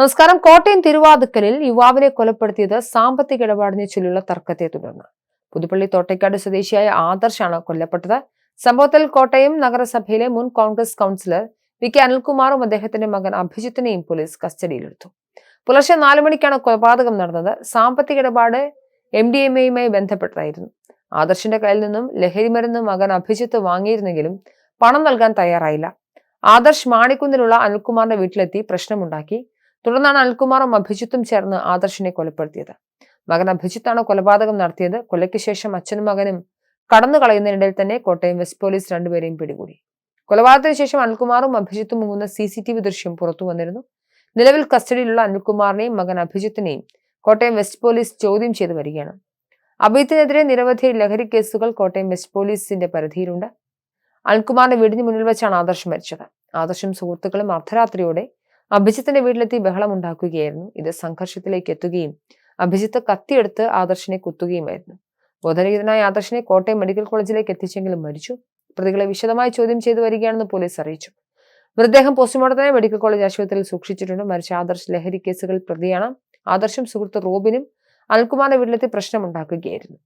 നമസ്കാരം. കോട്ടയം തിരുവാതുക്കലിൽ യുവാവിനെ കൊലപ്പെടുത്തിയത് സാമ്പത്തിക ഇടപാടിനെ ചൊല്ലിയുള്ള തർക്കത്തെ തുടർന്ന്. പുതുപ്പള്ളി തോട്ടയ്ക്കാട് സ്വദേശിയായ ആദർശാണ് കൊല്ലപ്പെട്ടത്. സംഭവത്തിൽ കോട്ടയം നഗരസഭയിലെ മുൻ കോൺഗ്രസ് കൗൺസിലർ വി കെ അനിൽകുമാറും അദ്ദേഹത്തിന്റെ മകൻ അഭിജിത്തിനെയും പോലീസ് കസ്റ്റഡിയിലെടുത്തു. പുലർച്ചെ നാലു മണിക്കാണ് കൊലപാതകം നടന്നത്. സാമ്പത്തിക ഇടപാട് എം ഡി എം എയുമായി ബന്ധപ്പെട്ടതായിരുന്നു. ആദർശിന്റെ കയ്യിൽ നിന്നും ലഹരിമരുന്ന് മകൻ അഭിജിത്ത് വാങ്ങിയിരുന്നെങ്കിലും പണം നൽകാൻ തയ്യാറായില്ല. ആദർശ് മാണിക്കുന്നിലുള്ള അനിൽകുമാറിന്റെ വീട്ടിലെത്തി പ്രശ്നമുണ്ടാക്കി. തുടർന്നാണ് അനിൽകുമാറും അഭിജിത്തും ചേർന്ന് ആദർശിനെ കൊലപ്പെടുത്തിയത്. മകൻ അഭിജിത്താണ് കൊലപാതകം നടത്തിയത്. കൊലയ്ക്ക് ശേഷം അച്ഛനും മകനും കടന്നു കളയുന്നതിനിടയിൽ തന്നെ കോട്ടയം വെസ്റ്റ് പോലീസ് രണ്ടുപേരെയും പിടികൂടി. കൊലപാതകത്തിന് ശേഷം അനിൽകുമാറും അഭിജിത്തും മുങ്ങുന്ന സി സി ടി വി ദൃശ്യം പുറത്തു വന്നിരുന്നു. നിലവിൽ കസ്റ്റഡിയിലുള്ള അനിൽകുമാറിനെയും മകൻ അഭിജിത്തിനെയും കോട്ടയം വെസ്റ്റ് പോലീസ് ചോദ്യം ചെയ്തു വരികയാണ്. അഭിജിത്തിനെതിരെ നിരവധി ലഹരി കേസുകൾ കോട്ടയം വെസ്റ്റ് പോലീസിന്റെ പരിധിയിലുണ്ട്. അനിൽകുമാറിന്റെ വീടിന് മുന്നിൽ വെച്ചാണ് ആദർശ് മരിച്ചത്. ആദർശും സുഹൃത്തുക്കളും അർദ്ധരാത്രിയോടെ അഭിജിത്തിന്റെ വീട്ടിലെത്തി ബഹളമുണ്ടാക്കുകയായിരുന്നു. ഇത് സംഘർഷത്തിലേക്ക് എത്തുകയും അഭിജിത്ത് കത്തിയെടുത്ത് ആദർശിനെ കുത്തുകയുമായിരുന്നു. ബോധരഹിതനായ ആദർശിനെ കോട്ടയം മെഡിക്കൽ കോളേജിലേക്ക് എത്തിച്ചെങ്കിലും മരിച്ചു. പ്രതികളെ വിശദമായി ചോദ്യം ചെയ്തു വരികയാണെന്ന് പോലീസ് അറിയിച്ചു. മൃതദേഹം പോസ്റ്റ്മോർട്ടത്തിനായി മെഡിക്കൽ കോളേജ് ആശുപത്രിയിൽ സൂക്ഷിച്ചിട്ടുണ്ട്. മരിച്ച ആദർശ് ലഹരി കേസുകൾ പ്രതിയാണ്. ആദർശും സുഹൃത്ത് റോബിനും അൽകുമാറിന്റെ വീട്ടിലെത്തി പ്രശ്നമുണ്ടാക്കുകയായിരുന്നു.